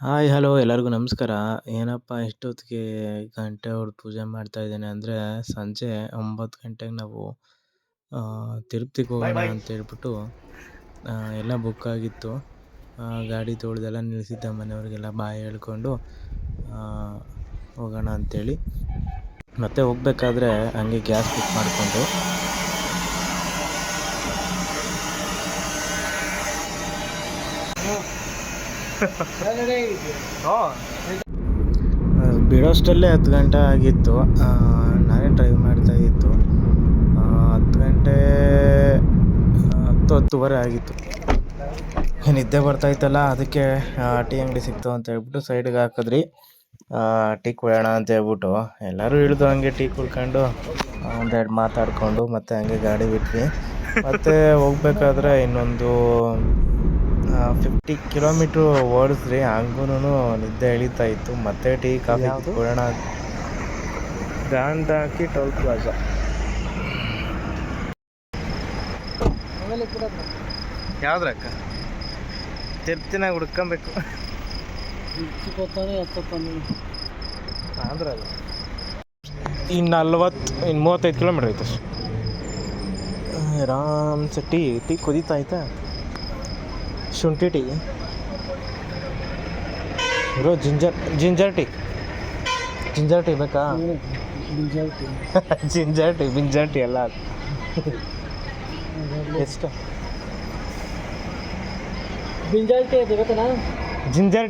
Hi hello ಎಲ್ಲರಿಗೂ ನಮಸ್ಕಾರ. ಏನಪ್ಪ ಇಷ್ಟೊತ್ತಿಗೆ ಗಂಟೆ ಹೊಡೆದು ಪೂಜೆ ಮಾಡ್ತಾ ಇದ್ದೇನೆ ಅಂದರೆ ಸಂಜೆ ಒಂಬತ್ತು ಗಂಟೆಗೆ ನಾವು ತಿರುಪ್ತಿಗೆ ಹೋಗೋಣ ಅಂತ ಹೇಳ್ಬಿಟ್ಟು ಎಲ್ಲ ಬುಕ್ ಆಗಿತ್ತು. ಗಾಡಿ ತೊಳೆದೆಲ್ಲ ನಿಲ್ಲಿಸಿದ್ದೆ ಮನೆಯವ್ರಿಗೆಲ್ಲ ಬಾಯಿ ಹೇಳ್ಕೊಂಡು ಹೋಗೋಣ ಅಂತೇಳಿ. ಮತ್ತೆ ಹೋಗ್ಬೇಕಾದ್ರೆ ಹಂಗೆ ಗ್ಯಾಸ್ ಬುಕ್ ಮಾಡಿಕೊಂಡು ಬಿಡೋಷ್ಟಲ್ಲೇ ಹತ್ತು ಗಂಟೆ ಆಗಿತ್ತು. ನಾನೇ ಡ್ರೈವ್ ಮಾಡ್ತಾ ಇತ್ತು. ಹತ್ತು ಗಂಟೆ ಹತ್ತು, ಹತ್ತುವರೆ ಆಗಿತ್ತು. ನಿದ್ದೆ ಬರ್ತಾ ಇತ್ತಲ್ಲ, ಅದಕ್ಕೆ ಟೀ ಅಂಗಡಿ ಸಿಕ್ತು ಅಂತ ಹೇಳ್ಬಿಟ್ಟು ಸೈಡ್ಗೆ ಹಾಕಿದ್ರಿ. ಟೀ ಕುಡಿಯೋಣ ಅಂತ ಹೇಳ್ಬಿಟ್ಟು. ಎಲ್ಲರೂ ಇಳಿದು ಹಂಗೆ ಟೀ ಕುಡ್ಕೊಂಡು ಒಂದೆರಡು ಮಾತಾಡಿಕೊಂಡು ಮತ್ತೆ ಹಂಗೆ ಗಾಡಿ ಬಿಟ್ವಿ. ಮತ್ತೆ ಹೋಗ್ಬೇಕಾದ್ರೆ ಇನ್ನೊಂದು ಫಿಫ್ಟಿ ಕಿಲೋಮೀಟ್ರ್ ಓಡಿಸ್ರಿ ಹಂಗೂ ನಿದ್ದೆ ಎಳಿತಾ ಇತ್ತು. ಮತ್ತೆ ಟೀ ಕಾಫಿ ಕುಡಿಯೋಣ ಗಾಂಧಾಕಿ ಟೋಲ್ ಪ್ಲಾಜಾ. ಯಾವ್ದ್ರಕ್ಕ ತಿರ್ತಿನಾಗ ಹುಡ್ಕೊಬೇಕು. ಆಂಧ್ರ ಇನ್ನು ನಲ್ವತ್ತು ಇನ್ನು ಮೂವತ್ತೈದು ಕಿಲೋಮೀಟ್ರ್ ಐತೆ. ಅಷ್ಟೆ ಆರಾಮ್ಸೆ ಟೀ ಟೀ ಕುದೀತಾ ಆಯ್ತಾ ಶುಂಠಿ ಟೀ. ಇರೋ ginger ginger tea. Ginger tea ಬೇಕಾ? Ginger tea. ಬಿಂಜರ್ ಟೀ ಎಲ್ಲ. ಎಷ್ಟು? Ginger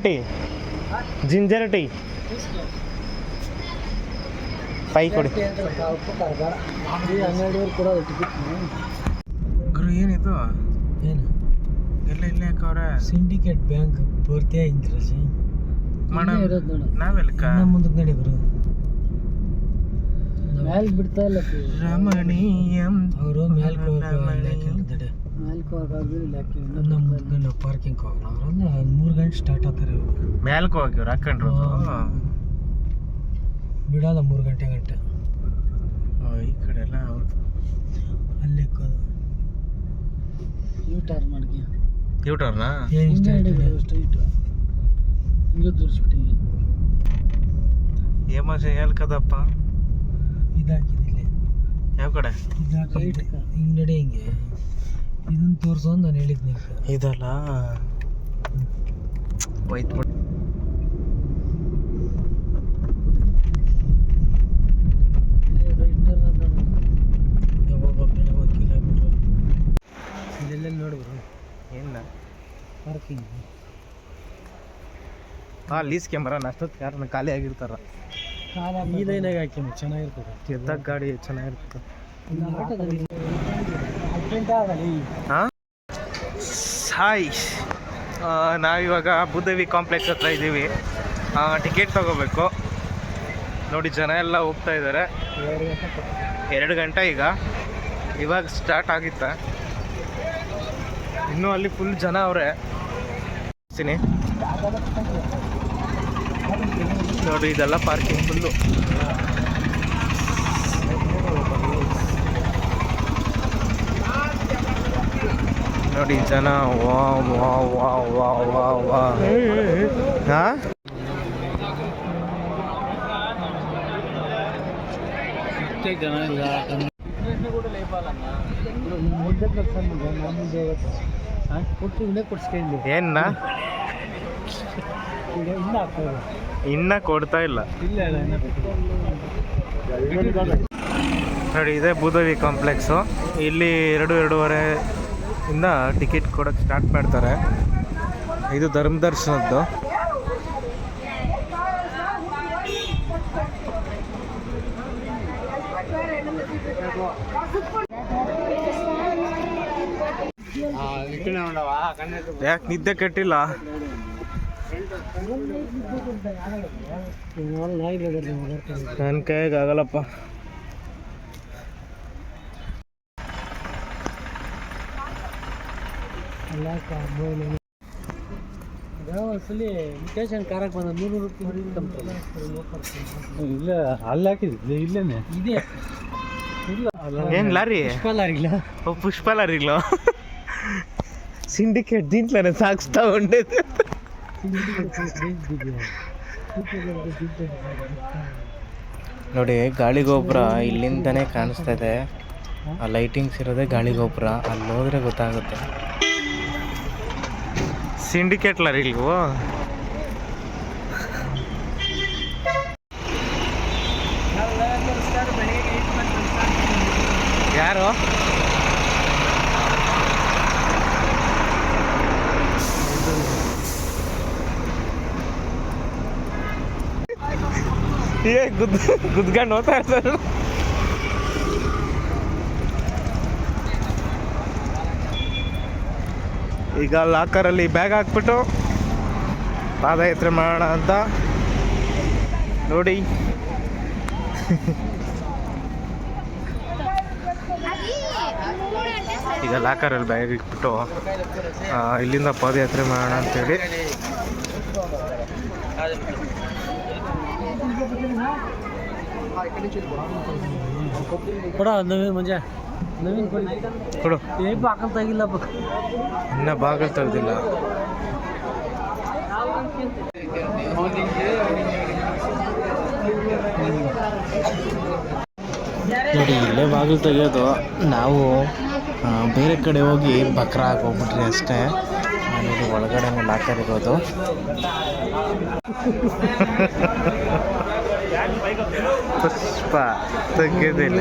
tea ginger tea. Pi ಕೊಡಿ. ಗುರು ಏನಿದು? ಏನು? ಹಾಕವ್ರೆ ಸಿಂಡಿಕೇಟ್ ಬ್ಯಾಂಕ್ ಪೂರ್ತಿ ಇಂದ್ರಜಿ ಮಾಡೋಣ ನಾವೆಲ್ಲ ನಮ್ಮ ಮುಂದಕ್ಕೆ ನಡಿ. ಬರು ಮ್ಯಾಲ್ ಬಿಡ್ತಾ ಇಲ್ಲ ರಮಣೀಯಂ ಅವರು ಮ್ಯಾಲ್ ರಮಣೀಯಂ. ನಮ್ಮ ಪಾರ್ಕಿಂಗ್ ಹೋಗೋಣ. ಮೂರು ಗಂಟೆ ಸ್ಟಾರ್ಟ್ ಆಗ್ತಾರೆ ಇವ್ರು. ಮ್ಯಾಲ್ಕ್ ಹೋಗಿವ್ರು ಹಾಕೊಂಡ್ರು ಬಿಡಲ್ಲ ಮೂರು ಗಂಟೆ ಗಂಟೆ. ಈ ಕಡೆ ಎಲ್ಲ. ಅಲ್ಲಿ ಯೂ ಟರ್ನ್ ಮಾಡಿ ಯೂಟರ್ನಾ ಏನು ಸ್ಟ್ರೈಟ್ ಹಿಂಗೆ ತೋರಿಸ್ಬಿಟ್ಟು. ಏಮಾಸೆ ಹೇಳ್ಕದಪ್ಪ ಇದಾಕಿದಿಲ್ಲ. ಯಾವ ಕಡೆ? ಇದಾಕಿ ಹಿಂಗೆ ನಡಿ ಹಿಂಗೆ. ಇದನ್ನ ತೋರಿಸೋ ಅಂತ ನಾನು ಹೇಳಿದ್ನಿ ಇದಲ್ಲ? ಹೋಯ್ತು ಬಿಡು ಯಾವಾಗ ಹೋಗ್ತಾನೆ ಒಂದು ಕಿಲೋಮೀಟ್ರ್ ಇಲ್ಲೆಲ್ಲ ನೋಡಿದ್ರು ಏನ ಪಾರ್ಕಿಂಗ್ ಹಾ ಲೀಸ್ ಕ್ಯಾಮರಾ ಅಷ್ಟೊತ್ತು ಯಾರನ್ನ ಖಾಲಿ ಆಗಿರ್ತಾರ. ಈ ಲೈನಾಗ ಹಾಕಿ ಚೆನ್ನಾಗಿರ್ತದೆ. ಎದ್ದಾಗ ಗಾಡಿ ಚೆನ್ನಾಗಿರ್ತದೆ. ಹಾ? ಹಾಯ್ ನಾವಿವಾಗ ಬುದ್ಧವಿ ಕಾಂಪ್ಲೆಕ್ಸ್ ಹತ್ರ ಇದ್ದೀವಿ ಟಿಕೆಟ್ ತಗೋಬೇಕು. ನೋಡಿ ಜನ ಎಲ್ಲ ಹೋಗ್ತಾ ಇದ್ದಾರೆ ಎರಡು ಗಂಟೆ ಈಗ. ಇವಾಗ ಸ್ಟಾರ್ಟ್ ಆಗಿತ್ತ. ಇನ್ನೂ ಅಲ್ಲಿ ಫುಲ್ ಜನ ಅವರೇ. ನೋಡಿ ಇದೆಲ್ಲ ಪಾರ್ಕಿಂಗ್ ಫುಲ್ಲು ನೋಡಿ ಜನ ವಾ ವಾ ವಾ ವಾ ವಾ ವಾ ಹಾ ಜನ ಇಲ್ಲ ಏನ್ನ? ಇನ್ನ ಕೊಡ್ತಾ ಇಲ್ಲ. ನೋಡಿ ಇದೆ ಭೂದೇವಿ ಕಾಂಪ್ಲೆಕ್ಸು ಇಲ್ಲಿ ಎರಡು ಎರಡೂವರೆ ಇಂದ ಟಿಕೆಟ್ ಕೊಡೋಕ್ಕೆ ಸ್ಟಾರ್ಟ್ ಮಾಡ್ತಾರೆ. ಇದು ಧರ್ಮ ಯಾಕೆ ನಿದ್ದೆ ಕಟ್ಟಿಲ್ಲ? ನನ್ನ ಕೈಗೆ ಆಗಲ್ಲಪ್ಪ. ಇಲ್ಲ ಅಲ್ಲಿ ಹಾಕಿದ್ವಿ. ಇಲ್ಲೇನೆ. ಇದೆ ಇಲ್ಲ ಏನ್ ಲಾರಿ? ಲಾರಿಲ್ಲ ಓ ಪುಷ್ಪ ಲಾರಿಗ್ಲು? ಸಿಂಡಿಕೇಟ್ దీంట్లోనే సాగుస్తూ ఉండేది ನೋಡಿ ಗಾಳಿ ಗೋಪುರ ಇಲ್ಲಿಂದನೇ ಕಾಣಿಸ್ತಾ ಇದೆ ಆ ಲೈಟಿಂಗ್ಸ್ ಇರೋದೇ ಗಾಳಿ ಗೋಪುರ ಅಲ್ಲಿ ಹೋದ್ರೆ ಗೊತ್ತಾಗುತ್ತೆ ಸಿಂಡಿಕೇಟ್ ಲಾರಿ ಇಲ್ವೋ ಯಾರು ಏ ಗುದ್ ಗುದ್ಕೊಂಡು ಹೋಗ್ತಾ ಇರ್ತಾರೆ. ಈಗ ಲಾಕರಲ್ಲಿ ಬ್ಯಾಗ್ ಹಾಕ್ಬಿಟ್ಟು ಪಾದಯಾತ್ರೆ ಮಾಡೋಣ ಅಂತ. ನೋಡಿ. ಈಗ ಲಾಕರಲ್ಲಿ ಬ್ಯಾಗ್ ಇಟ್ಬಿಟ್ಟು ಇಲ್ಲಿಂದ ಪಾದಯಾತ್ರೆ ಮಾಡೋಣ ಅಂತೇಳಿ ಕೊಡ ನವೀನ್ ಮಂಜ. ನವೀನ್ ಕೊಡಿ. ಕೊಡು. ಏ ಬಾಕಲ್ ತೆಗಿಲ್ಲ ಇನ್ನ ಬಾಗಿಲು ತೆಗ್ದಿಲ್ಲ. ನೋಡಿ ಇಲ್ಲೇ ಬಾಗಿಲು ತೆಗೆಯೋದು. ನಾವು ಬೇರೆ ಕಡೆ ಹೋಗಿ ಬಕ್ರ ಹೋಗ್ಬಿಟ್ರಿ ಅಷ್ಟೇ. ನೋಡಿ ಒಳಗಡೆನೆ ಲಾಕರ್ ಇರೋದು. ಪುಷ್ಪ ತೆಗೆದಿಲ್ಲ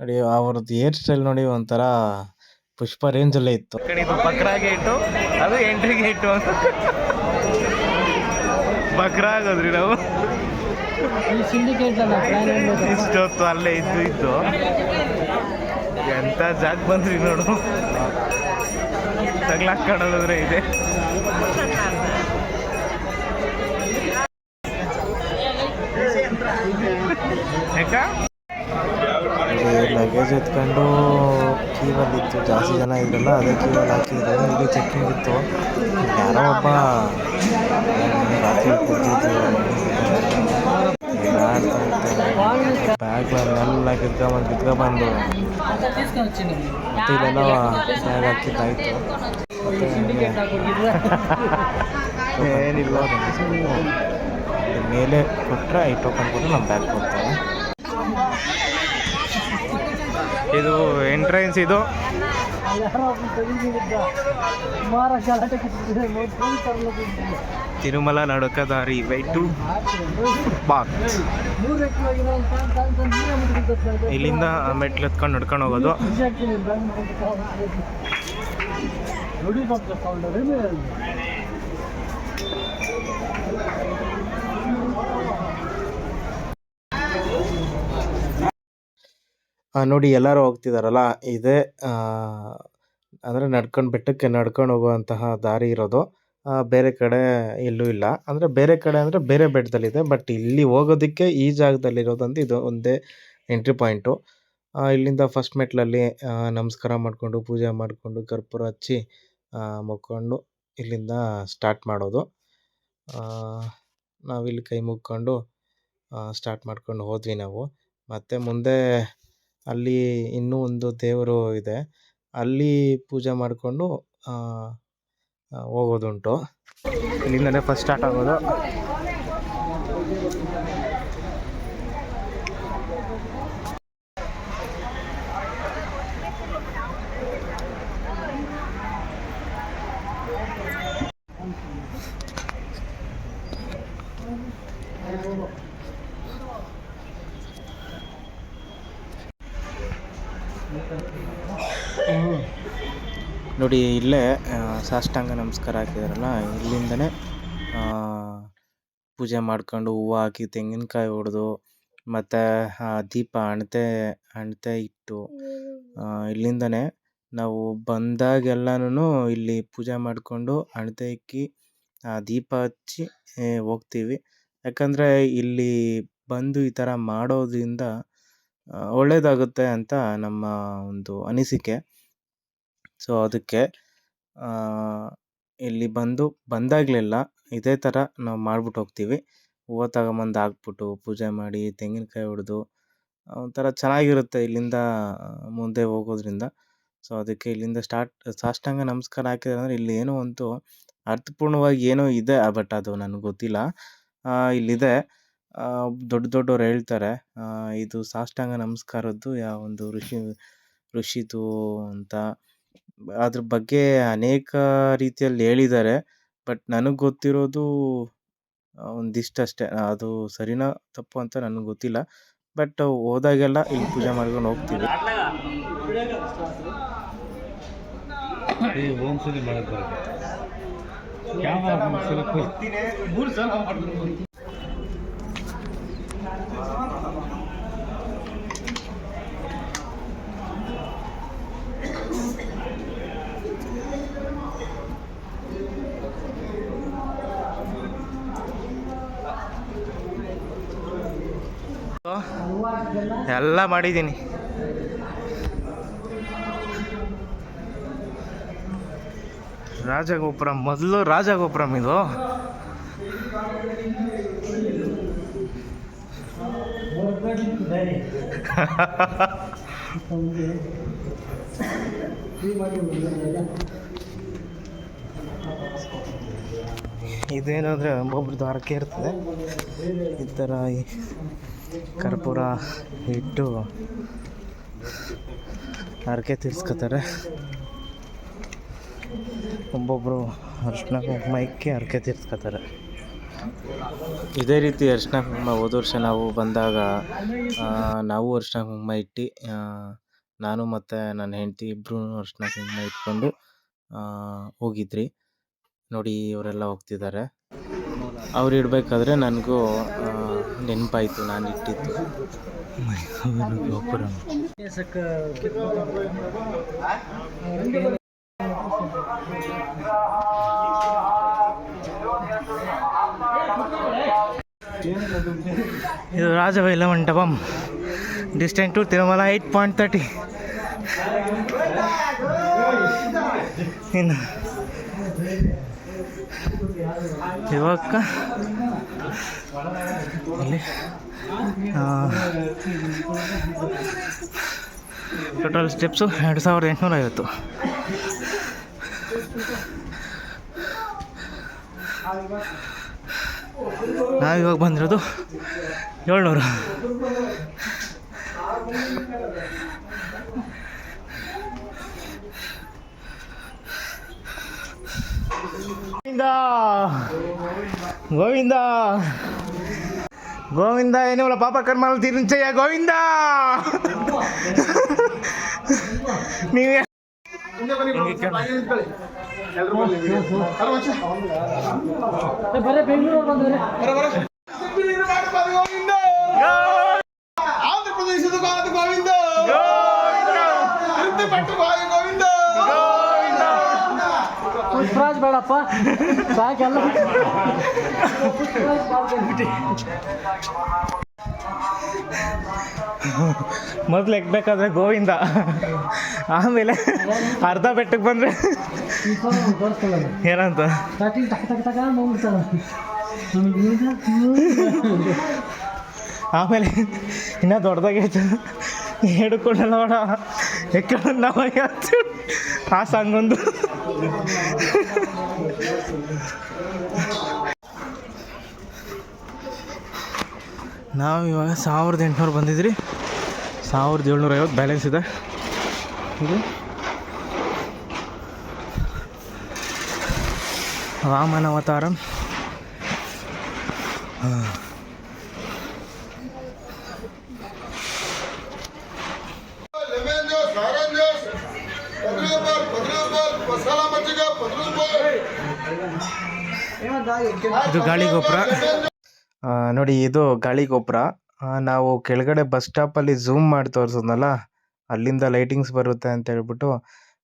ನೋಡಿ ಅವ್ರದ್ದು ಹೇರ್ ಸ್ಟೈಲ್ ನೋಡಿ ಒಂಥರ ಪುಷ್ಪ ರೇಂಜ್ ರೇಂಜಲ್ಲೇ ಇತ್ತು. ಇದು ಬಕ್ರಾ ಗೇಟು ಅದು ಎಂಟ್ರಿ ಗೇಟು ಅಂತ. ಬಕ್ರಾ ಆಗೋದ್ರಿ ನಾವು. ಅಲ್ಲ ಇಷ್ಟೊತ್ತು ಅಲ್ಲೇ ಇದ್ದು ಇದ್ದು. ಎಂತ ಜಾಗ ಬಂದ್ರಿ ನೋಡು. ತಗ್ಲಾಕೊಂಡೋದ್ರೆ ಇದೆ. ಯಾಕ ಲಗೇಜ್ ಎತ್ಕೊಂಡು ಕ್ಯೂವಲ್ಲಿ ಇತ್ತು. ಜಾಸ್ತಿ ಜನ ಇದ್ರಲ್ಲ ಅದೇ ಕ್ಯೂವಲ್ಲಿ ಹಾಕಿದ್ರು ಇಲ್ಲಿ ಚೆಕಿಂಗ್ ಇತ್ತು. ಯಾರೋ ಒಬ್ಬ ರಾತ್ರಿ ಬ್ಯಾಗ್ ಎಲ್ಲ ಕಿತ್ಕೊಂಬಂದು ಕಿತ್ಕೊಂಡ್ಬಂದು ಇಲ್ಲೆಲ್ಲ ಬ್ಯಾಗ್ ಹಾಕಿದ್ದಾಯ್ತು ಏನಿಲ್ಲ. ಮೇಲೆ ಕೊಟ್ಟರೆ ಐ ಟೋಕನ್ ಕೊಟ್ಟು ನಮ್ಮ ಬ್ಯಾಗ್ ಕೊಡ್ತಾರೆ. ಇದು ಎಂಟ್ರೆನ್ಸ್ ಇದು. ತಿರುಮಲ ನಡುಕ ದಾರಿ ವೈ ಟು ಮುಗಿದಿದ್ದ ಇಲ್ಲಿಂದ ಮೆಟ್ಲು ಎತ್ಕೊಂಡು ನಡ್ಕೊಂಡು ಹೋಗೋದು. ನೋಡಿ, ಎಲ್ಲರೂ ಹೋಗ್ತಿದಾರಲ್ಲ, ಇದೇ ಅಂದರೆ ನಡ್ಕೊಂಡು ಬೆಟ್ಟಕ್ಕೆ ನಡ್ಕೊಂಡು ಹೋಗುವಂತಹ ದಾರಿ ಇರೋದು. ಬೇರೆ ಕಡೆ ಎಲ್ಲೂ ಇಲ್ಲ. ಅಂದರೆ ಬೇರೆ ಕಡೆ ಅಂದರೆ ಬೇರೆ ಬೆಟ್ಟದಲ್ಲಿದೆ, ಬಟ್ ಇಲ್ಲಿ ಹೋಗೋದಕ್ಕೆ ಈ ಜಾಗದಲ್ಲಿರೋದಂದು ಇದು ಒಂದೇ ಎಂಟ್ರಿ ಪಾಯಿಂಟು. ಇಲ್ಲಿಂದ ಫಸ್ಟ್ ಮೆಟ್ಲಲ್ಲಿ ನಮಸ್ಕಾರ ಮಾಡಿಕೊಂಡು, ಪೂಜೆ ಮಾಡಿಕೊಂಡು, ಕರ್ಪೂರ ಹಚ್ಚಿ ಮುಕ್ಕೊಂಡು ಇಲ್ಲಿಂದ ಸ್ಟಾರ್ಟ್ ಮಾಡೋದು. ನಾವಿಲ್ಲಿ ಕೈ ಮುಗ್ಕೊಂಡು ಸ್ಟಾರ್ಟ್ ಮಾಡ್ಕೊಂಡು ಹೋದ್ವಿ ನಾವು. ಮತ್ತು ಮುಂದೆ ಅಲ್ಲಿ ಇನ್ನೂ ಒಂದು ದೇವರು ಇದೆ. ಅಲ್ಲಿ ಪೂಜೆ ಮಾಡಿಕೊಂಡು ಹೋಗೋದುಂಟು. ಇಲ್ಲಿಂದಲೇ ಫಸ್ಟ್ ಸ್ಟಾರ್ಟ್ ಆಗೋದು. ನೋಡಿ, ಇಲ್ಲೇ ಸಾಷ್ಟಾಂಗ ನಮಸ್ಕಾರ ಹಾಕಿದಾರಲ್ಲ, ಇಲ್ಲಿಂದನೇ ಪೂಜೆ ಮಾಡ್ಕೊಂಡು ಹೂವು ಹಾಕಿ ತೆಂಗಿನಕಾಯಿ ಹೊಡೆದು ಮತ್ತು ದೀಪ ಹಣತೆ ಹಣತೆ ಇಟ್ಟು ಇಲ್ಲಿಂದನೇ ನಾವು ಬಂದಾಗೆಲ್ಲನೂ ಇಲ್ಲಿ ಪೂಜೆ ಮಾಡಿಕೊಂಡು ಹಣತೆ ಇಕ್ಕಿ ದೀಪ ಹಚ್ಚಿ ಹೋಗ್ತೀವಿ. ಯಾಕಂದರೆ ಇಲ್ಲಿ ಬಂದು ಈ ಥರ ಮಾಡೋದ್ರಿಂದ ಒಳ್ಳೆಯದಾಗುತ್ತೆ ಅಂತ ನಮ್ಮ ಒಂದು ಅನಿಸಿಕೆ. ಸೊ ಅದಕ್ಕೆ ಇಲ್ಲಿ ಬಂದು, ಬಂದಾಗಲೆಲ್ಲ ಇದೇ ಥರ ನಾವು ಮಾಡ್ಬಿಟ್ಟು ಹೋಗ್ತೀವಿ. ಹೂವು ತಗೊಂಬಂದು ಹಾಕ್ಬಿಟ್ಟು ಪೂಜೆ ಮಾಡಿ, ತೆಂಗಿನಕಾಯಿ ಹೊಡೆದು ಒಂಥರ ಚೆನ್ನಾಗಿರುತ್ತೆ ಇಲ್ಲಿಂದ, ಮುಂದೆ ಹೋಗೋದ್ರಿಂದ. ಸೊ ಅದಕ್ಕೆ ಇಲ್ಲಿಂದ ಸ್ಟಾರ್ಟ್, ಸಾಷ್ಟಾಂಗ ನಮಸ್ಕಾರ ಹಾಕಿದ್ರೆ ಅಂದರೆ ಇಲ್ಲಿ ಏನೋ ಒಂದು ಅರ್ಥಪೂರ್ಣವಾಗಿ ಏನೋ ಇದೆ, ಬಟ್ ಅದು ನನಗೆ ಗೊತ್ತಿಲ್ಲ. ಇಲ್ಲಿದೆ ದೊಡ್ಡ ದೊಡ್ಡವ್ರು ಹೇಳ್ತಾರೆ ಇದು ಸಾಷ್ಟಾಂಗ ನಮಸ್ಕಾರದ್ದು ಯಾವ ಒಂದು ಋಷಿ, ಋಷಿದು ಅಂತ. ಅದ್ರ ಬಗ್ಗೆ ಅನೇಕ ರೀತಿಯಲ್ಲಿ ಹೇಳಿದ್ದಾರೆ. ಬಟ್ ನನಗೆ ಗೊತ್ತಿರೋದು ಒಂದಿಷ್ಟು ಅಷ್ಟೇ. ಅದು ಸರಿನಾ ತಪ್ಪು ಅಂತ ನನಗೆ ಗೊತ್ತಿಲ್ಲ. ಬಟ್ ಹೋದಾಗೆಲ್ಲ ಇಲ್ಲಿ ಪೂಜೆ ಮಾಡ್ಕೊಂಡು ಹೋಗ್ತೀವಿ. ಹೋಮ್ಸಲ್ಲಿ ಮಾಡಕ್ಕೆ ಎಲ್ಲ ಮಾಡಿದ್ದೀನಿ. ರಾಜಗೋಪುರಂ ಮೊದಲು ರಾಜಗೋಪುರಂ ಇದು. ಇದೇನಾದ್ರೆ ಒಬ್ಬೊಬ್ರದ್ದು ಹರಕೆ ಇರ್ತದೆ ಈ ಥರ ಕರ್ಪೂರ ಇಟ್ಟು ಹರಕೆ ತೀರ್ಸ್ಕೊತಾರೆ. ಒಬ್ಬೊಬ್ಬರು ಅರ್ಶಿನ ಕುಂಕುಮ ಇಕ್ಕಿ ಹರಕೆ ತೀರ್ಸ್ಕೊತಾರೆ. ಇದೇ ರೀತಿ ಅರ್ಶಿನ ಕುಂಕುಮ ಹೋದ ವರ್ಷ ನಾವು ಬಂದಾಗ ನಾವು ಅರ್ಶಿನ ಕುಂಕುಮ ಇಟ್ಟು ನಾನು ಮತ್ತು ನನ್ನ ಹೆಂಡತಿ ಇಬ್ಬರು ಅರ್ಶಿನ ಕುಂಕುಮ ಇಟ್ಕೊಂಡು ಹೋಗಿದ್ರಿ. ನೋಡಿ, ಇವರೆಲ್ಲ ಹೋಗ್ತಿದ್ದಾರೆ. ಅವ್ರು ಇಡಬೇಕಾದ್ರೆ ನನಗೂ ನೆನಪಾಯಿತು ನಾನು ಇಟ್ಟಿದ್ದು ಮೈಸೂರು ಗೋಪುರ ಇದು ರಾಜವೈಲ ಮಂಟಪಂ. Distance to Tirumala eight point thirty ಇನ್ನು ಇವಾಗ ಇಲ್ಲಿ ಟೋಟಲ್ ಸ್ಟೆಪ್ಸು ಎರಡು ಸಾವಿರದ ಎಂಟುನೂರ ಐವತ್ತು ನಾವಿವಾಗ ಬಂದಿರೋದು ಏಳ್ನೂರು. ಗೋವಿಂದ ಗೋವಿಂದ. ಗೋವಿಂದ ಏನಿವಲ್ಲ ಪಾಪ ಕರ್ಮಲ್ಲಿ ತಿರುಚಯ್ಯ ಗೋವಿಂದ. ನೀವೇ ಆಂಧ್ರ ಪ್ರದೇಶದ ಗೋವಿಂದ. ಪುಟ್ರಾಜ್ ಬೇಡಪ್ಪ. ಸಾಕೆಲ್ಲ. ಮೊದಲು ಎಕ್ಬೇಕಾದ್ರೆ ಗೋವಿಂದ. ಆಮೇಲೆ ಅರ್ಧ ಬೆಟ್ಟಕ್ಕೆ ಬಂದರೆ ಏನಂತ? ಆಮೇಲೆ ಇನ್ನೂ ದೊಡ್ಡದಾಗೈತೆ ಹಿಡ್ಕೊಂಡು ನೋಡ. ಎಕ್ಕ ನಾವು ಆ ಸಾಂಗ್ ಒಂದು ನಾವು ಇವಾಗ ಸಾವಿರದ ಎಂಟುನೂರು ಬಂದಿದ್ರಿ. ಸಾವಿರದ ಏಳ್ನೂರ ಐವತ್ತು ಬ್ಯಾಲೆನ್ಸ್ ಇದೆ. ಇದು. ರಾಮನ ಅವತಾರಂ. ಇದು ಗಾಳಿ ಗೋಪುರ. ನೋಡಿ, ಇದು ಗಾಳಿ ಗೋಪುರ. ನಾವು ಕೆಳಗಡೆ ಬಸ್ ಸ್ಟಾಪಲ್ಲಿ ಝೂಮ್ ಮಾಡಿ ತೋರಿಸಿದ್ನಲ್ಲ, ಅಲ್ಲಿಂದ ಲೈಟಿಂಗ್ಸ್ ಬರುತ್ತೆ ಅಂತ ಹೇಳ್ಬಿಟ್ಟು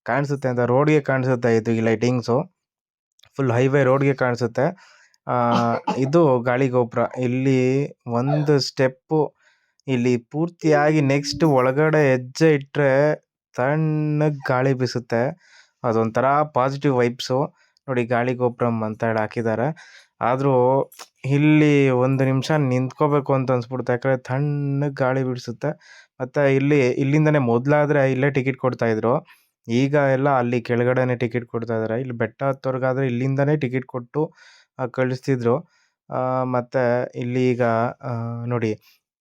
ಕಾಣಿಸುತ್ತೆ ಅಂತ ರೋಡ್ಗೆ ಕಾಣಿಸುತ್ತೆ ಇದು ಈ ಲೈಟಿಂಗ್ಸು ಫುಲ್ ಹೈವೇ ರೋಡ್ಗೆ ಕಾಣಿಸುತ್ತೆ. ಇದು ಗಾಳಿ ಗೋಪುರ. ಇಲ್ಲಿ ಒಂದು ಸ್ಟೆಪ್ಪು ಇಲ್ಲಿ ಪೂರ್ತಿಯಾಗಿ ನೆಕ್ಸ್ಟ್ ಒಳಗಡೆ ಹೆಜ್ಜೆ ಇಟ್ಟರೆ ತಣ್ಣಗೆ ಗಾಳಿ ಬೀಸುತ್ತೆ. ಅದೊಂಥರ ಪಾಸಿಟಿವ್ ವೈಬ್ಸು ನೋಡಿ ಗಾಳಿ ಗೋಪುರಂ ಅಂತ ಹೇಳಿ ಹಾಕಿದ್ದಾರೆ. ಆದರೂ ಇಲ್ಲಿ ಒಂದು ನಿಮಿಷ ನಿಂತ್ಕೋಬೇಕು ಅಂತ ಅನ್ಸ್ಬಿಡುತ್ತೆ. ಯಾಕಂದರೆ ತಣ್ಣಗೆ ಗಾಳಿ ಬಿಡಿಸುತ್ತೆ ಮತ್ತು ಇಲ್ಲಿ, ಇಲ್ಲಿಂದನೇ ಮೊದಲಾದರೆ ಇಲ್ಲೇ ಟಿಕೆಟ್ ಕೊಡ್ತಾಯಿದ್ರು ಈಗ ಎಲ್ಲ ಅಲ್ಲಿ ಕೆಳಗಡೆನೇ ಟಿಕೆಟ್ ಕೊಡ್ತಾ ಇದ್ದಾರೆ ಇಲ್ಲಿ ಬೆಟ್ಟ ಹತ್ತೋರ್ಗಾದ್ರೆ ಇಲ್ಲಿಂದನೇ ಟಿಕೆಟ್ ಕೊಟ್ಟು ಕಳಿಸ್ತಿದ್ರು. ಮತ್ತೆ ಇಲ್ಲಿ ಈಗ ನೋಡಿ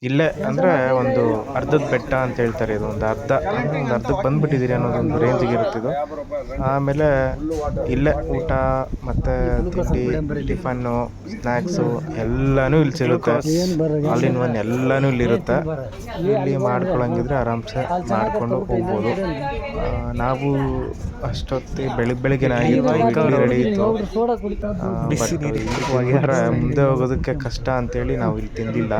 ಇಲ್ಲೇ ಅಂದರೆ ಒಂದು ಅರ್ಧದ ಬೆಟ್ಟ ಅಂತ ಹೇಳ್ತಾರೆ ಇದು ಒಂದು ಅರ್ಧ ಅಂದ್ರೆ ಒಂದು ಅರ್ಧಕ್ಕೆ ಬಂದ್ಬಿಟ್ಟಿದ್ದೀರಿ ಅನ್ನೋದೊಂದು ರೇಂಜಿಗೆ ಇರುತ್ತಿದ್ದು ಆಮೇಲೆ ಇಲ್ಲೇ ಊಟ ಮತ್ತು ತಿಂಡಿ ಟಿಫನ್ನು ಸ್ನ್ಯಾಕ್ಸು ಎಲ್ಲನೂ ಇಲ್ಲಿ ಸಿಗುತ್ತೆ. ಆಲ್ ಇನ್ ಒನ್ ಎಲ್ಲನೂ ಇಲ್ಲಿರುತ್ತೆ ಇಲ್ಲಿ ಮಾಡ್ಕೊಳಂಗಿದ್ರೆ ಆರಾಮ್ಸೆ ಮಾಡ್ಕೊಂಡು ಹೋಗ್ಬೋದು. ನಾವು ಅಷ್ಟೊತ್ತಿ ಬೆಳಿಗ್ಗೆ ಬೆಳಿಗ್ಗೆನೇ ಆಗಿತ್ತು ಇಡ್ಲಿ ರೆಡಿ ಇತ್ತು. ಬಟ್ ಮುಂದೆ ಹೋಗೋದಕ್ಕೆ ಕಷ್ಟ ಅಂತೇಳಿ ನಾವು ಇಲ್ಲಿ ತಿಂದಿಲ್ಲ.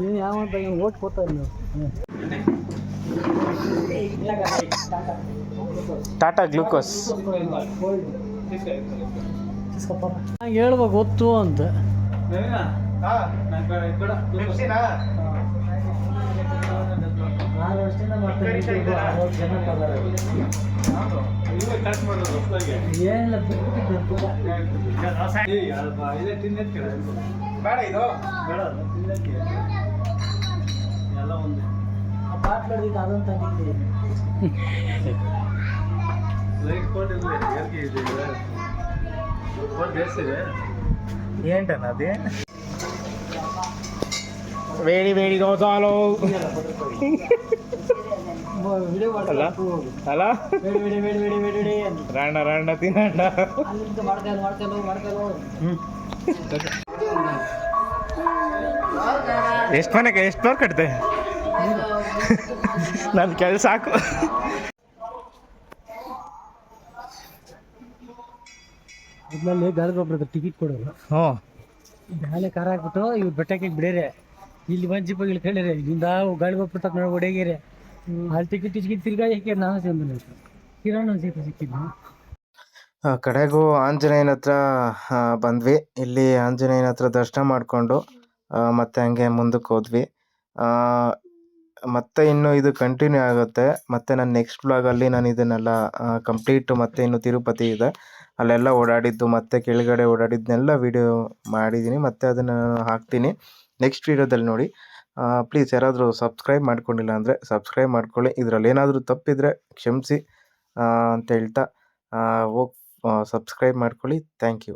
ನೀನು ಯಾವಂತ ಓಟ್ ಕೊಡ್ತಾ ಇಲ್ಲ ಟಾಟಾ ಗ್ಲೂಕೋಸ್. ನಂಗೆ ಹೇಳ್ಬೇಕು ಗೊತ್ತು ಅಂತ. ವರ್ಷದಿಂದ ಮಾಡ್ತೀನಿ ಇದು ಅರವತ್ತು ಜನ ಪಗಾರ. ಏನಿಲ್ಲ ಬಿಟ್ಬಿಟ್ಟಿದ್ದು ಆ ಬಾಟ್ಲಲ್ಲಿ ಅದನ್ನು ತಂದಿದ್ದೀನಿ ఏంటన్న అది వేడి వేడి గోసాలు ವಿಡಿಯೋ ಅಲ್ಲ? ಅಲ್ಲ ಬೇಡಿ ಬೇಡಿ ಬೇಡಿ ಬೇಡಿ ಬೇಡಿ ಬೇಡಿ ಅಂತ ರಾಂಡ ತಿನ್ನಂಡ ಅಲ್ಲಿಂದ ಮಾಡ್ಕೊಂಡು ಮಾಡ್ಕೊಂಡು ಮಾಡ್ಕೊಂಡು ಎಷ್ಟು ಮನೆಗೆ ಎಷ್ಟು ಫ್ಲೋರ್ ಕಟ್ತೆ ನನ್ನ ಕೆಲಸ ಸಾಕು. ಅದ್ರಲ್ಲಿ ಗಾಳಿ ಗೊಬ್ಬರದ ಟಿಕೆಟ್ ಕೊಡೋರು. ಹ್ಞೂ. ಬ್ಯಾಲೆ ಕಾರ ಹಾಕ್ಬಿಟ್ಟು ಇವ್ರು ಬೆಟ್ಟಕ್ಕೆ ಬಿಡೇರೆ. ಇಲ್ಲಿ ಬಂದು ಜಿಪ್ಪ ಇಳ್ಕೊಂಡಿರಿ. ಇಲ್ಲಿಂದ ಗಾಳಿ ತಕ್ಕ ನೋಡಿ ಹೊಡೆಗಿರಿ ಅಲ್ಲಿ ಟಿಕೆಟ್ ಟಿಕೆಟ್ ತಿರ್ಗಾ ನಾನು ಕಿರಣ್ ಕಡೆಗೂ ಆಂಜನೇಯನ ಹತ್ರ ಬಂದ್ವಿ. ಇಲ್ಲಿ ಆಂಜನೇಯನ ಹತ್ರ ದರ್ಶನ ಮಾಡಿಕೊಂಡು ಮತ್ತೆ ಹಂಗೆ ಮುಂದಕ್ಕೆ ಹೋದ್ವಿ. ಆ, ಮತ್ತೆ ಇನ್ನು ಇದು ಕಂಟಿನ್ಯೂ ಆಗುತ್ತೆ. ಮತ್ತೆ ನಾನು ನೆಕ್ಸ್ಟ್ ಬ್ಲಾಗಲ್ಲಿ ನಾನು ಇದನ್ನೆಲ್ಲ ಕಂಪ್ಲೀಟ್ ಮತ್ತೆ ಇನ್ನು ತಿರುಪತಿ ಇದೆ. ಅಲ್ಲೆಲ್ಲ ಓಡಾಡಿದ್ದು ಮತ್ತೆ ಕೆಳಗಡೆ ಓಡಾಡಿದ್ದನ್ನೆಲ್ಲ ವಿಡಿಯೋ ಮಾಡಿದ್ದೀನಿ ಮತ್ತೆ ಅದನ್ನು ಹಾಕ್ತೀನಿ. ನೆಕ್ಸ್ಟ್ ವಿಡಿಯೋದಲ್ಲಿ ನೋಡಿ. ಪ್ಲೀಸ್ ಯಾರಾದರೂ ಸಬ್ಸ್ಕ್ರೈಬ್ ಮಾಡ್ಕೊಂಡಿಲ್ಲ ಅಂದರೆ ಸಬ್ಸ್ಕ್ರೈಬ್ ಮಾಡ್ಕೊಳ್ಳಿ. ಇದರಲ್ಲಿ ಏನಾದರೂ ತಪ್ಪಿದರೆ ಕ್ಷಮಿಸಿ ಅಂತ ಹೇಳ್ತಾ ಹೋಗಿ ಸಬ್ಸ್ಕ್ರೈಬ್ ಮಾಡ್ಕೊಳ್ಳಿ. Thank you